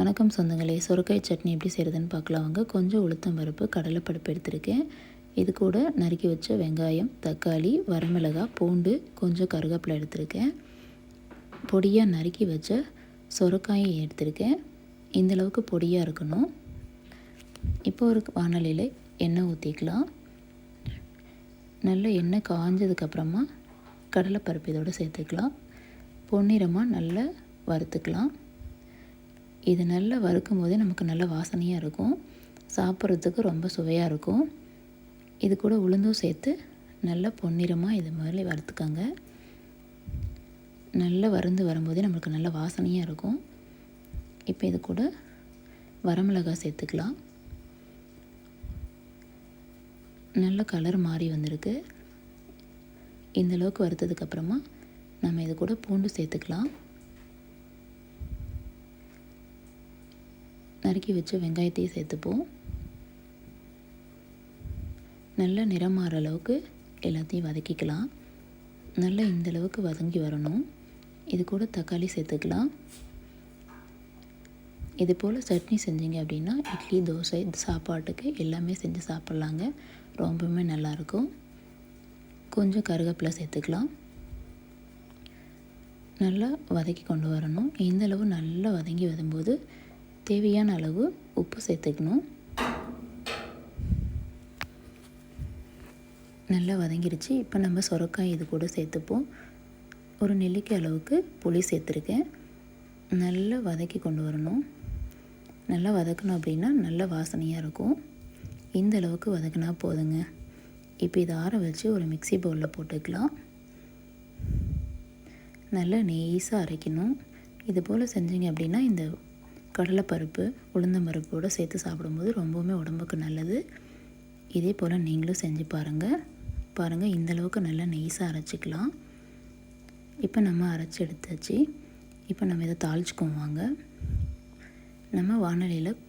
வணக்கம் சொந்தங்களே. சுரக்காய் சட்னி எப்படி செய்கிறதுன்னு பார்க்கலாம் வாங்க. கொஞ்சம் உளுத்தம் பருப்பு கடலைப்பருப்பு எடுத்திருக்கேன். இது கூட நறுக்கி வச்ச வெங்காயம் தக்காளி வரமிளகாய் பூண்டு கொஞ்சம் கருவேப்பிலை எடுத்திருக்கேன். பொடியாக நறுக்கி வச்ச சுரக்காயும் எடுத்திருக்கேன். இந்தளவுக்கு பொடியாக இருக்கணும். இப்போ ஒரு வானலியில் எண்ணெய் ஊற்றிக்கலாம் நல்ல எண்ணெய் காஞ்சதுக்கப்புறமா கடலைப்பருப்பு இதோடு சேர்த்துக்கலாம். பொன்னிறமாக நல்லா வறுத்துக்கலாம். இது நல்லா வறுக்கும் போதே நமக்கு நல்ல வாசனையாக இருக்கும். சாப்பிட்றதுக்கு ரொம்ப சுவையாக இருக்கும். இது கூட உளுந்தும் சேர்த்து நல்லா பொன்னிறமாக இது மாதிரி வறுத்துக்கோங்க. நல்லா வறுந்து வரும்போதே நம்மளுக்கு நல்ல வாசனையாக இருக்கும். இப்போ இது கூட வரமிளகாய் சேர்த்துக்கலாம். நல்ல கலர் மாறி வந்திருக்கு. இந்தளவுக்கு வறுத்ததுக்கப்புறமா நம்ம இது கூட பூண்டு சேர்த்துக்கலாம். நறுக்கி வச்ச வெங்காயத்தையும் சேர்த்துப்போம். நல்ல நிறம் மாற அளவுக்கு எல்லாத்தையும் வதக்கிக்கலாம். நல்லா இந்தளவுக்கு வதங்கி வரணும். இது கூட தக்காளி சேர்த்துக்கலாம். இது போல் சட்னி செஞ்சீங்க அப்படின்னா இட்லி தோசை சாப்பாட்டுக்கு எல்லாமே செஞ்சு சாப்பிட்லாங்க. ரொம்பவுமே நல்லாயிருக்கும். கொஞ்சம் கருவேப்பிலை சேர்த்துக்கலாம். நல்லா வதக்கி கொண்டு வரணும். இந்தளவு நல்லா வதங்கி வரும்போது தேவையான அளவு உப்பு சேர்த்துக்கணும். நல்லா வதங்கிருச்சு. இப்போ நம்ம சொரக்காய் இது கூட சேர்த்துப்போம். ஒரு நெல்லிக்காய் அளவுக்கு புளி சேர்த்துருக்கேன். நல்லா வதக்கி கொண்டு வரணும். நல்லா வதக்கணும் அப்படின்னா நல்ல வாசனையாக இருக்கும். இந்த அளவுக்கு வதக்கினா போதுங்க. இப்போ இதை ஆற வச்சு ஒரு மிக்சி பவுலில் போட்டுக்கலாம். நல்லா நெய்ஸாக அரைக்கணும். இது போல் செஞ்சீங்க அப்படின்னா இந்த கடலைப்பருப்பு உளுந்தம்பருப்போடு சேர்த்து சாப்பிடும்போது ரொம்பவுமே உடம்புக்கு நல்லது. இதே போல் நீங்களும் செஞ்சு பாருங்கள் பாருங்கள் இந்தளவுக்கு நல்லா நெய்ஸாக அரைச்சிக்கலாம். இப்போ நம்ம அரைச்சி எடுத்தாச்சு. இப்போ நம்ம இதை தாளிச்சுக்குவோம் வாங்க. நம்ம வானலியில்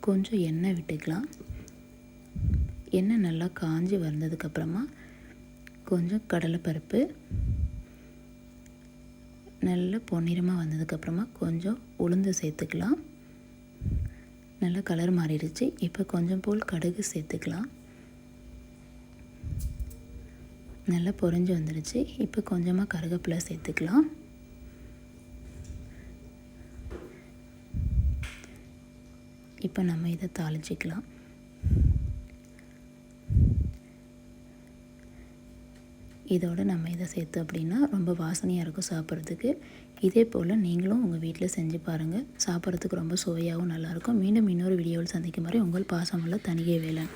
கொஞ்சம் எண்ணெய் விட்டுக்கலாம். எண்ணெய் நல்லா காஞ்சி வந்ததுக்கப்புறமா கொஞ்சம் கடலைப்பருப்பு நல்ல பொன்னிறமாக வந்ததுக்கப்புறமா கொஞ்சம் உளுந்து சேர்த்துக்கலாம். நல்லா கலர் மாறிடுச்சு. இப்போ கொஞ்சம் போல் கடுகு சேர்த்துக்கலாம். நல்லா பொறிஞ்சு வந்துடுச்சு இப்போ கொஞ்சமாக கருகப்பிலை சேர்த்துக்கலாம். இப்போ நம்ம இதை தாளிச்சிக்கலாம். இதோடு நம்ம இதை சேர்த்து அப்படின்னா ரொம்ப வாசனையாக இருக்கும் சாப்பிட்றதுக்கு. இதே போல் நீங்களும் உங்கள் வீட்டில் செஞ்சு பாருங்கள் சாப்பிட்றதுக்கு ரொம்ப சுவையாகவும் நல்லாயிருக்கும். மீண்டும் இன்னொரு வீடியோவில் சந்திக்கும் வரை உங்கள் பாசமுள்ள தனிகை வேலன்.